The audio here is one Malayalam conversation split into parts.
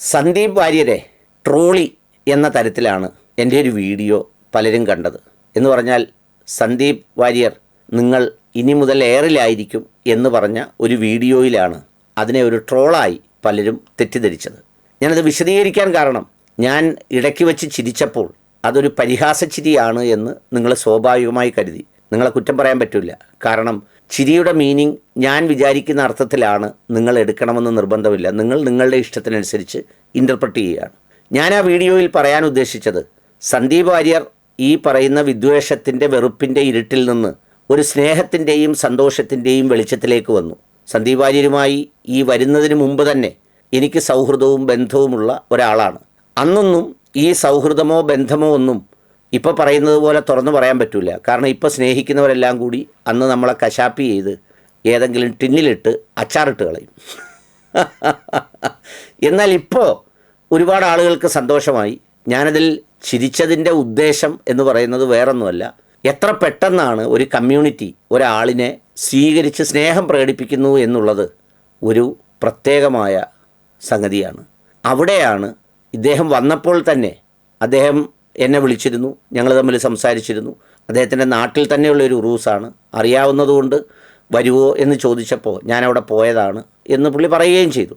സന്ദീപ് വാര്യരെ ട്രോളി എന്ന തരത്തിലാണ് എന്റെ ഒരു വീഡിയോ പലരും കണ്ടത്. എന്ന് പറഞ്ഞാൽ സന്ദീപ് വാര്യർ നിങ്ങൾ ഇനി മുതൽ എയറിലായിരിക്കും എന്ന് പറഞ്ഞ ഒരു വീഡിയോയിലാണ് അതിനെ ഒരു ട്രോളായി പലരും തെറ്റിദ്ധരിച്ചത്. ഞാനത് വിശദീകരിക്കാൻ കാരണം ഞാൻ ഇടയ്ക്ക് വെച്ച് ചിരിച്ചപ്പോൾ അതൊരു പരിഹാസ ചിരിയാണ് എന്ന് നിങ്ങൾ സ്വാഭാവികമായി കരുതി. നിങ്ങളെ കുറ്റം പറയാൻ പറ്റില്ല കാരണം ചിരിയുടെ മീനിങ് ഞാൻ വിചാരിക്കുന്ന അർത്ഥത്തിലാണ് നിങ്ങൾ എടുക്കണമെന്ന് നിർബന്ധമില്ല. നിങ്ങൾ നിങ്ങളുടെ ഇഷ്ടത്തിനനുസരിച്ച് ഇന്റർപ്രറ്റ് ചെയ്യുകയാണ്. ഞാൻ ആ വീഡിയോയിൽ പറയാൻ ഉദ്ദേശിച്ചത് സന്ദീപ് വാര്യർ ഈ പറയുന്ന വിദ്വേഷത്തിന്റെ വെറുപ്പിന്റെ ഇരുട്ടിൽ നിന്ന് ഒരു സ്നേഹത്തിന്റെയും സന്തോഷത്തിന്റെയും വെളിച്ചത്തിലേക്ക് വന്നു. സന്ദീപ് വാര്യരുമായി ഈ വരുന്നതിന് മുമ്പ് തന്നെ എനിക്ക് സൗഹൃദവും ബന്ധവുമുള്ള ഒരാളാണ്. അന്നൊന്നും ഈ സൗഹൃദമോ ബന്ധമോ ഒന്നും ഇപ്പോൾ പറയുന്നത് പോലെ തുറന്നു പറയാൻ പറ്റില്ല കാരണം ഇപ്പോൾ സ്നേഹിക്കുന്നവരെല്ലാം കൂടി അന്ന് നമ്മളെ കശാപ്പി ചെയ്ത് ഏതെങ്കിലും ടിന്നിലിട്ട് അച്ചാറിട്ട് കളയും. എന്നാൽ ഇപ്പോൾ ഒരുപാട് ആളുകൾക്ക് സന്തോഷമായി. ഞാനതിൽ ചിരിച്ചതിന്റെ ഉദ്ദേശം എന്ന് പറയുന്നത് വേറൊന്നുമല്ല. എത്ര പെട്ടെന്നാണ് ഒരു കമ്മ്യൂണിറ്റി ഒരാളിനെ സ്വീകരിച്ച് സ്നേഹം പ്രകടിപ്പിക്കുന്നു എന്നുള്ളത് ഒരു പ്രത്യേകമായ സംഗതിയാണ്. അവിടെയാണ് ഇദ്ദേഹം വന്നപ്പോൾ തന്നെ അദ്ദേഹം എന്നെ വിളിച്ചിരുന്നു ഞങ്ങൾ തമ്മിൽ സംസാരിച്ചിരുന്നു. അദ്ദേഹത്തിന്റെ നാട്ടിൽ തന്നെയുള്ള ഒരു ഉറൂസാണ്. അറിയാവുന്നതുകൊണ്ട് വരുമോ എന്ന് ചോദിച്ചപ്പോൾ ഞാൻ അവിടെ പോയതാണ് എന്ന് പുള്ളി പറയുകയും ചെയ്തു.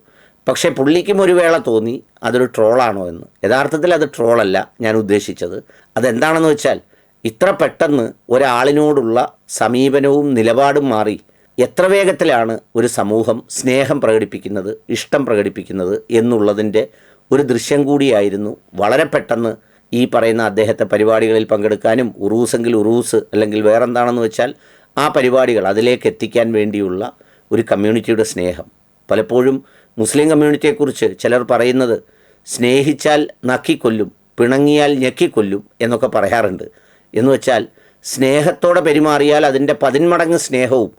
പക്ഷേ പുള്ളിക്കും ഒരു വേള തോന്നി അതൊരു ട്രോളാണോ എന്ന്. യഥാർത്ഥത്തിൽ അത് ട്രോളല്ല ഞാൻ ഉദ്ദേശിച്ചത്. അതെന്താണെന്ന് വെച്ചാൽ ഇത്ര പെട്ടെന്ന് ഒരാളിനോടുള്ള സമീപനവും നിലപാടും മാറി എത്ര വേഗത്തിലാണ് ഒരു സമൂഹം സ്നേഹം പ്രകടിപ്പിക്കുന്നത് ഇഷ്ടം പ്രകടിപ്പിക്കുന്നത് എന്നുള്ളതിന്റെ ഒരു ദൃശ്യം കൂടിയായിരുന്നു വളരെ പെട്ടെന്ന് ഈ പറയുന്ന അദ്ദേഹത്തെ പരിപാടികളിൽ പങ്കെടുക്കാനും ഉറൂസെങ്കിൽ ഉറൂസ് അല്ലെങ്കിൽ വേറെന്താണെന്ന് വെച്ചാൽ ആ പരിപാടികൾ അതിലേക്ക് എത്തിക്കാൻ വേണ്ടിയുള്ള ഒരു കമ്മ്യൂണിറ്റിയുടെ സ്നേഹം. പലപ്പോഴും മുസ്ലിം കമ്മ്യൂണിറ്റിയെക്കുറിച്ച് ചിലർ പറയുന്നത് സ്നേഹിച്ചാൽ നക്കിക്കൊല്ലും പിണങ്ങിയാൽ ഞെക്കിക്കൊല്ലും എന്നൊക്കെ പറയാറുണ്ട്. എന്ന് വെച്ചാൽ സ്നേഹത്തോടെ പെരുമാറിയാൽ അതിന്റെ പതിന്മടങ്ങ് സ്നേഹവും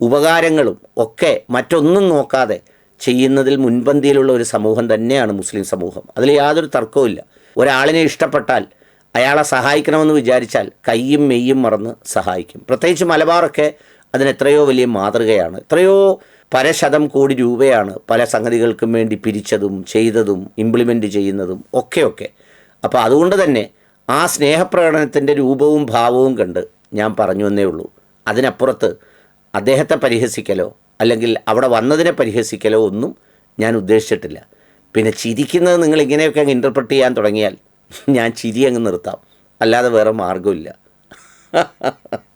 ഉപകാരങ്ങളും ഒക്കെ മറ്റൊന്നും നോക്കാതെ ചെയ്യുന്നതിൽ മുൻപന്തിയിലുള്ള ഒരു സമൂഹം തന്നെയാണ് മുസ്ലിം സമൂഹം. അതിൽ യാതൊരു തർക്കവുമില്ല. ഒരാളിനെ ഇഷ്ടപ്പെട്ടാൽ അയാളെ സഹായിക്കണമെന്ന് വിചാരിച്ചാൽ കയ്യും മെയ്യും മറന്ന് സഹായിക്കും. പ്രത്യേകിച്ച് മലബാറൊക്കെ അതിന് എത്രയോ വലിയ മാതൃകയാണ്. എത്രയോ പരശതം കോടി രൂപയാണ് പല സംഗതികൾക്കും വേണ്ടി പിരിച്ചതും ചെയ്തതും ഇംപ്ലിമെന്റ് ചെയ്യുന്നതും ഒക്കെയൊക്കെ. അപ്പോൾ അതുകൊണ്ട് തന്നെ ആ സ്നേഹപ്രകടനത്തിന്റെ രൂപവും ഭാവവും കണ്ട് ഞാൻ പറഞ്ഞു എന്നേ ഉള്ളൂ. അതിനപ്പുറത്ത് അദ്ദേഹത്തെ പരിഹസിക്കലോ അല്ലെങ്കിൽ അവിടെ വന്നതിനെ പരിഹസിക്കലോ ഒന്നും ഞാൻ ഉദ്ദേശിച്ചിട്ടില്ല. പിന്നെ ചിരിക്കുന്നത് നിങ്ങൾ ഇങ്ങനെയൊക്കെ അങ്ങ് ഇന്റർപ്രറ്റ് ചെയ്യാൻ തുടങ്ങിയാൽ ഞാൻ ചിരി അങ്ങ് നിർത്താം. അല്ലാതെ വേറെ മാർഗമില്ല